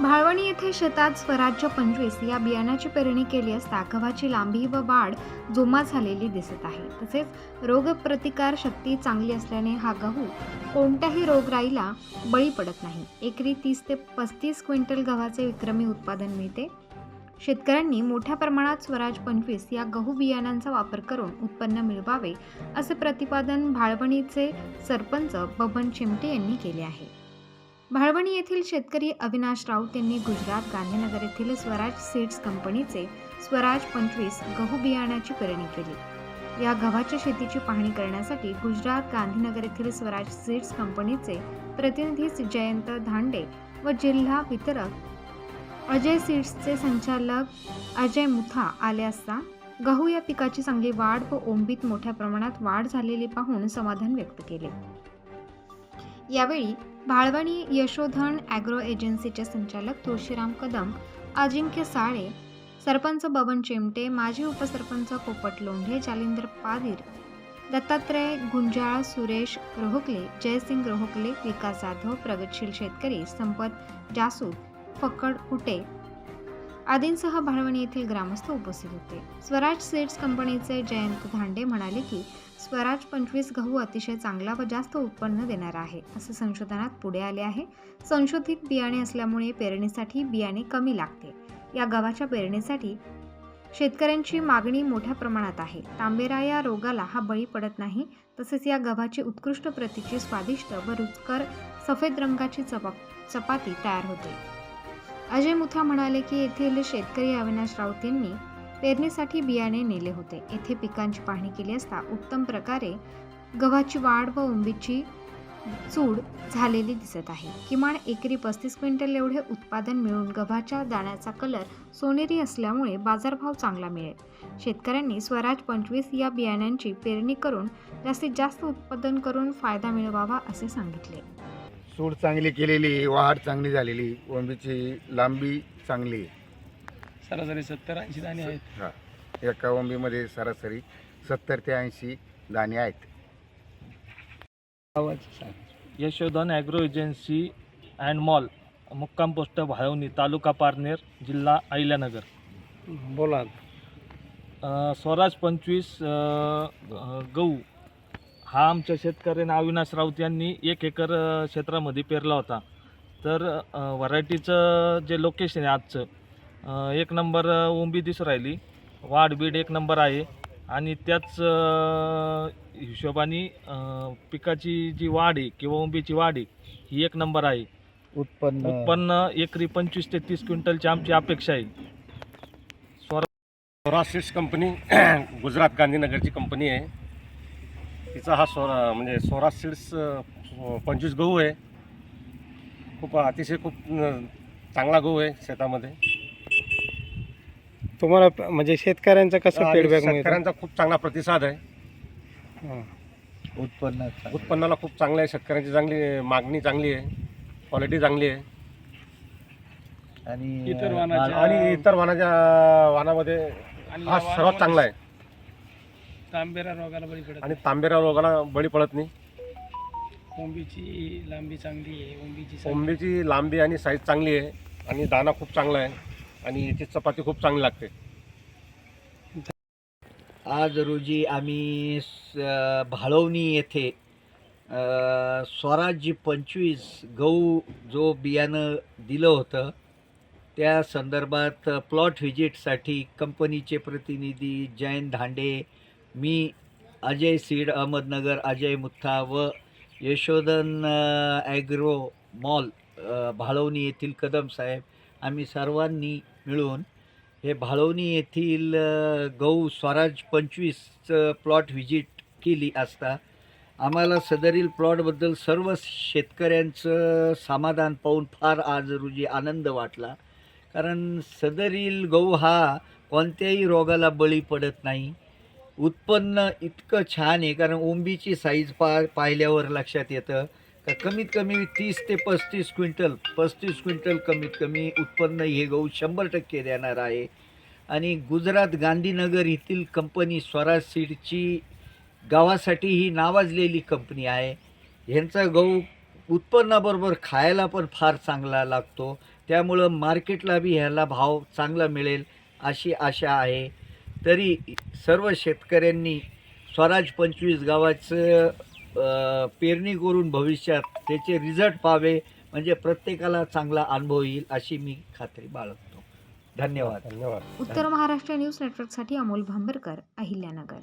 भाळवणी येथे शेतात स्वराज्य पंचवीस या बियाण्याची पेरणी केली असता गव्हाची लांबी व वाढ जोमा झालेली दिसत आहे. तसेच रोगप्रतिकार शक्ती चांगली असल्याने हा गहू कोणत्याही रोगराईला बळी पडत नाही. एकरी तीस ते पस्तीस क्विंटल गव्हाचे विक्रमी उत्पादन मिळते. शेतकऱ्यांनी मोठ्या प्रमाणात स्वराज पंचवीस या गहू बियाण्यांचा वापर करून उत्पन्न मिळवावे असे प्रतिपादन भाळवणीचे सरपंच बबन चिमटे यांनी केले आहे. भाळवणी येथील शेतकरी अविनाश राऊत यांनी गुजरात गांधीनगर येथील स्वराज सीड्स कंपनीचे स्वराज पंचवीस गहू बियाण्याची पेरणी केली. या गव्हाच्या शेतीची पाहणी करण्यासाठी गुजरात गांधीनगर येथील स्वराज सीड्स कंपनीचे प्रतिनिधी जयंत धांडे व जिल्हा वितरक अजय सीड्सचे संचालक अजय मुथा आले असता गहू या पिकाची चांगली वाढ व ओंबीत मोठ्या प्रमाणात वाढ झालेली पाहून समाधान व्यक्त केले. यावेळी भाळवणी यशोधन ॲग्रो एजन्सीचे संचालक तुळशीराम कदम अजिंक्य साळे सरपंच बबन चिमटे माजी उपसरपंच पोपट लोंढे जालिंदर पादीर दत्तात्रय गुंजाळ सुरेश रोहकले जयसिंग रोहकले विकास जाधव प्रगतशील शेतकरी संपत जासूद फक्कड कुटे आदींसह भाळवणी येथील ग्रामस्थ उपस्थित होते. स्वराज सीड्स कंपनीचे जयंत धांडे म्हणाले की स्वराज पंचवीस गहू अतिशय चांगला व जास्त उत्पन्न देणारा आहे असे संशोधनात पुढे आले आहे. संशोधित बियाणे असल्यामुळे पेरणीसाठी बियाणे कमी लागते. या गव्हाच्या पेरणीसाठी शेतकऱ्यांची मागणी मोठ्या प्रमाणात आहे. तांबेरा या रोगाला हा बळी पडत नाही तसेच या गव्हाची उत्कृष्ट प्रतीची स्वादिष्ट व रुचकर सफेद रंगाची चपा चपाती तयार होते. अजय मुथा म्हणाले की येथील शेतकरी अविनाश राऊत यांनी पेरणीसाठी बियाणे नेले होते. येथे पिकांची पाहणी केली असता उत्तम प्रकारे गव्हाची वाढ व उंबीची चूड झालेली दिसत आहे. किमान एकरी पस्तीस क्विंटल एवढे उत्पादन मिळून गव्हाच्या दाण्याचा कलर सोनेरी असल्यामुळे बाजारभाव चांगला मिळेल. शेतकऱ्यांनी स्वराज पंचवीस या बियाण्यांची पेरणी करून जास्तीत जास्त उत्पादन करून फायदा मिळवावा असे सांगितले. सूड चांगली केलेली वाढ चांगली झालेली ओंबीची लांबी चांगली आहे. सरासरी सत्तर ऐंशी दाणे आहेत. हा. एका ओंबीमध्ये सरासरी सत्तर ते ऐंशी दाणे आहेत. Yashodhan agro agency and mall मुक्काम पोस्ट भायवणी तालुका पारनेर जिल्हा अहिल्यानगर. बोला. अ, स्वराज पंचवीस अ, अ, गहू हा आमच्या शेतकऱ्यांना अविनाश राऊत यांनी एक एकर क्षेत्रामध्ये पेरला होता. तर व्हरायटीचं जे लोकेशन आहे आजचं एक नंबर ओंबी दिसून राहिली. वाढ बीड एक नंबर आहे. आणि त्याच हिशोबाने पिकाची जी वाढ आहे किंवा ओंबीची वाढ आहे ही एक नंबर आहे. उत्पन्न. उत्पन्न एकरी पंचवीस ते तीस क्विंटलची आमची अपेक्षा आहे. स्वराज सीड्स कंपनी गुजरात गांधीनगरची कंपनी आहे. तिचा हा स्वरा म्हणजे स्वराज सीड्स पंचवीस गहू आहे. खूप अतिशय खूप चांगला गहू आहे शेतामध्ये. तुम्हाला प- म्हणजे शेतकऱ्यांचा कसं आणि फीडबॅक मिळतो? शेतकऱ्यांचा खूप चांगला प्रतिसाद आहे. हां. उत्पन्न उत्पन्नाला खूप चांगलं आहे. शेतकऱ्यांची चांगली मागणी चांगली आहे. क्वालिटी चांगली आहे. आणि इतर माल- आणि इतर वाणाच्या वाणामध्ये हा सर्वात चांगला आहे. तांबेरा रोगाला बळी पडत आणि तांबेरा रोगाला बळी पडत नाही? ओंबीची लांबी चांगली आहे ओंबीची कोंबडीची लांबी आणि साईज चांगली आहे आणि दाना खूप चांगला आहे आणि याची चपाती खूप चांगली लागते. आज रोजी आम्ही स- भाळवणी येथे अ, स्वराज्य पंचवीस गहू जो बियाणं दिलं होतं त्या संदर्भात प्लॉट व्हिजिटसाठी कंपनीचे प्रतिनिधी जयंत धांडे मी अजय सीड अहमदनगर अजय मुथ्था व यशोधन ॲग्रो मॉल भाळवणी येथील कदम साहेब आम्ही सर्वांनी मिळून हे भाळवणी येथील अ, गहू स्वराज पंचवीसचं प्लॉट व्हिजिट केली असता आम्हाला सदरील प्लॉटबद्दल सर्व शेतकऱ्यांचं समाधान पाहून फार आज रोजी आनंद वाटला. कारण सदरील गहू हा कोणत्याही रोगाला बळी पडत नाही. उत्पन्न इतकं छान आहे कारण ओंबीची साईज पा पाहिल्यावर लक्षात येतं. का कमीत कमी तीस ते पस्तीस क्विंटल पस्तीस क्विंटल कमीत कमी उत्पन्न हे गहू शंभर टक्के देणार आहे. आणि गुजरात गांधीनगर येथील कंपनी स्वराज सीडची गावासाठी ही नावाजलेली कंपनी आहे. ह्यांचा गहू उत्पन्नाबरोबर खायला पण फार चांगला लागतो. त्यामुळं मार्केटला बी ह्याला भाव चांगला मिळेल अशी आशा आहे. तरी सर्व शेतकऱ्यांनी स्वराज पंचवीस गावाचं पेरणी करून भविष्यात त्याचे रिझल्ट पाहावे म्हणजे प्रत्येकाला चांगला अनुभव येईल अशी मी खात्री बाळगतो. धन्यवाद. धन्यवाद. उत्तर महाराष्ट्र न्यूज नेटवर्कसाठी अमोल भांबरकर अहिल्यानगर.